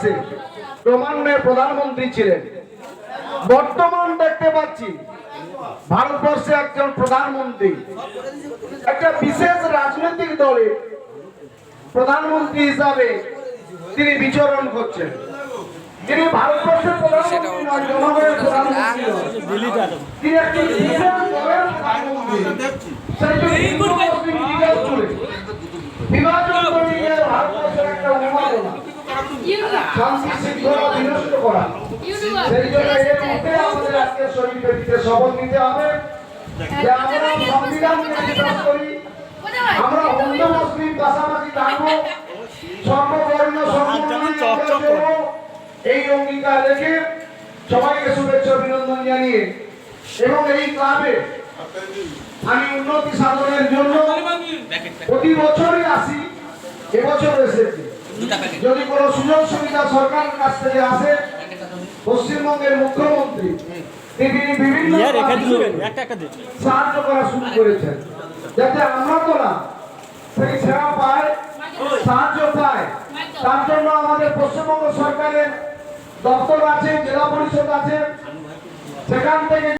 ভারতবর্ষে ক্রমান্বয়ে প্রধানমন্ত্রী ছিলেন। বর্তমান দেখতে পাচ্ছি, ভারতবর্ষে একজন প্রধানমন্ত্রী। একটা বিশেষ রাজনৈতিক দলে প্রধানমন্ত্রী হিসাবে তিনি বিচরণ করছেন। তিনি ভারতবর্ষের প্রধানমন্ত্রী নয় জনগণের প্রধানমন্ত্রী নয়। তিনি একটি বিশেষ দলের প্রধানমন্ত্রী সেই জন্য হিন্দু মুসলিম বিভাগ জুড়ে বিভাজন তৈরি করে ভারতবর্ষের একটা উন্মাদনা শান্তি শৃঙ্খলা বিনষ্ট করা। সেই জন্য এর মধ্যে আমাদের আজকে শরীর শপথ নিতে হবে যে আমরা সংবিধানকে বিশ্বাস করি। আমরা হিন্দু মুসলিম পাশাপাশি থাকব সর্ববর্ণ সর্ববর্ণ এই অঙ্গীকার রেখে সবাইকে শুভেচ্ছা অভিনন্দন জানিয়ে এবং এই ক্লাবে আমি উন্নতি সাধনের জন্য প্রতি বছরই আসি এবছর এসেছি। যদি কোনো সুযোগ সুবিধা সরকারের কাছ থেকে আসে পশ্চিমবঙ্গের মুখ্যমন্ত্রী তিনি বিভিন্ন সাহায্য করা শুরু করেছেন। যাতে আমরা তো না সেই সেবা পায় সাহায্য পায় তার জন্য আমাদের পশ্চিমবঙ্গ সরকারের দপ্তর আছে জেলা পরিষদ আছে। সেখান থেকে